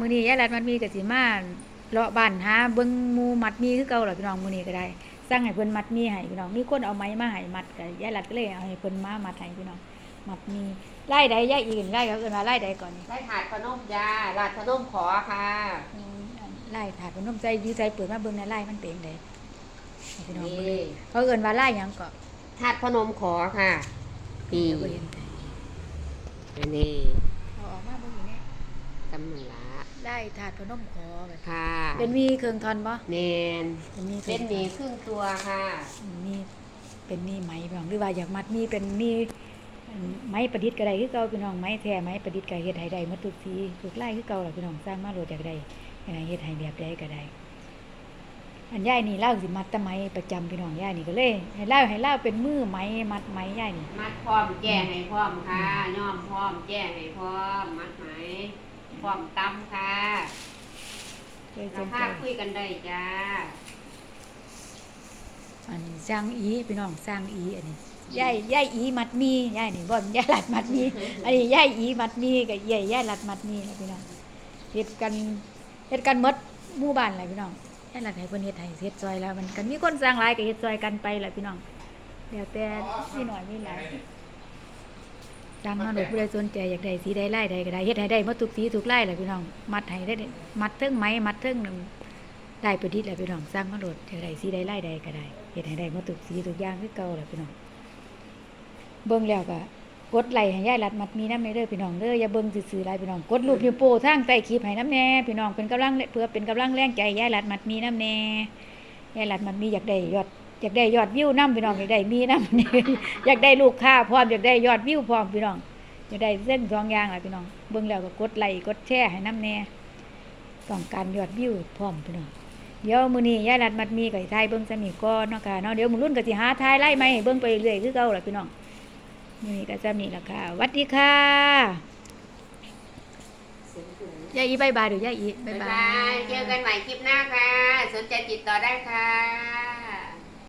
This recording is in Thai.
มื้อนี้ยายรัดมัดมีก็สิมาเลาะบ้านหาเบิ่งหมู่มัดมีคือเก่าล่ะพี่น้องมื้อนี้ก็ได้สั่งให้เพิ่นมัดมีให้พี่น้องมีคนเอาไม้มาให้มัดก็ยายรัดก็เลยเอาให้เพิ่นมามัดให้พี่น้องมัดมีไล่ใดยายอีกไล่เขาเอิ้นว่าไล่ใดก่อนนี่ได้ถาดพนมยาลาดพนมขอค่ะอืมอันไล่ถาดพนมใจอยู่ใจเปิดมาเบิ่งในไล่มันเป็นไดให้พี่น้องเบิ่งนี่เขาเอิ้นว่าไล่หยังก็ถาดพนมขอค่ะนี่เดี๋ยวบ่เห็น ตำหนังละไล่ถาดพนมขอแบบค่ะเป็นมีเครื่องทอนบ่เนนเป็นมีคเป็รื่นองหมีครึ่งตัวค่ะมีเป็นมีไหมพี่น้องหรือว่าอยากมัดมีเป็นมีอันไม้ประดิษฐ์ก็ได้คือเก่าพี่น้องไม้แท้ไม้ประดิษฐ์ก็เฮ็ดให้ได้หมดทุกสีทุกลายคือเก่าล่ะพี่น้องสร้างมาโลดจากใดยังไงเฮ็ดให้แบบใดก็ได้อันย่ายนี่เล่าสิมัดแตะไม้ประจำพี่น้องย่ายนี่ก็เลยให้เล่าให้เล่าเป็นมือไม้มัดไม้ย่ายนี่มัดพร้อมแก้ให้พร้อมค่ะย้อมพร้อมแก้ให้พร้อมมัดไหม พร้อมตำค่ะเคยสรานใจคาคุยกันได้จ้า อันนี้สร้างอีพี่น้องสร้างอีอันนี้ย่ายย่ายอีมัดมีย่ายนี่บ่ย่ายหลัดมัดมี อันนี้ย่ายอีมัดมีกับย่ายย่ายหลัดมัดมีนะพี่น้องเฮ็ดกันเฮ็ดกันหมดหมู่บ้านแหละพี่น้องย่ายหลัดให้เพิ่นเฮ็ดให้เฮ็ดซอยแล้วมันกันมีคนสร้างหลายก็เฮ็ดซอยกันไปแหละพี่น้องแล้วแต่มีน้อยมีหลาย สร้างมาโดยผู้ใดสนใจอยากได้สีใดไลายใดก็ได้เฮ็ดให้ได้มดทุกสีทุกไลายแหละพี่น้อง มัดให้ได้ มัดเทิงไหมมัดเทิงหนึ่งได้ประดิษฐ์แหละพี่น้องสร้างมาโดดจะได้สีได้ไล่ใดก็ได้เฮ็ดให้ได้มาตุกสีทุกอย่างคือเก่าแหละพี่น้อง เบิ่งแล้วก็กดไลค์ให้ยายรัดมัดมีน้ำในเด้อพี่น้องเด้ออย่าเบิ่งซื่อๆลายพี่น้องกดรูปนิ้วโป้ทางใต้คลิปให้น้ำแน่พี่น้องเป็นกำลังเพื่อเป็นกำลังแรงใจยายรัดมัดมีน้ำแน่ยายรัดมัดมีอยากได้ยอด อยากได้ยอดวิวน้ำพี่น้องอยากได้มีน้ำนี่อยากได้ลูกค้าพร้อมอยากได้ยอดวิวพร้อมพี่น้องอยากได้เส้นสองอย่างแหละพี่น้องเบิ่งแล้วก็กดไลค์กดแชร์ให้น้ำแน่ต้องการยอดวิวพร้อมพี่น้องเดี๋ยวมื้อนี้ยายรัดมัดมีก็สิทายเบิ่งสนิทก่อนเนาะค่ะเนาะเดี๋ยวมื้อรุ่นก็สิหาทายไล่ใหม่ให้เบิ่งไปเรื่อยคือเก่าล่ะพี่น้องมื้อนี้ก็สำนี้ล่ะค่ะหวัดดีค่ะยายอีบายบายเดี๋ยวยายอีบาบ๊ายยบาบายยเจอกันใหม่คลิปหน้าค่ะ สนใจติดต่อได้ค่ะ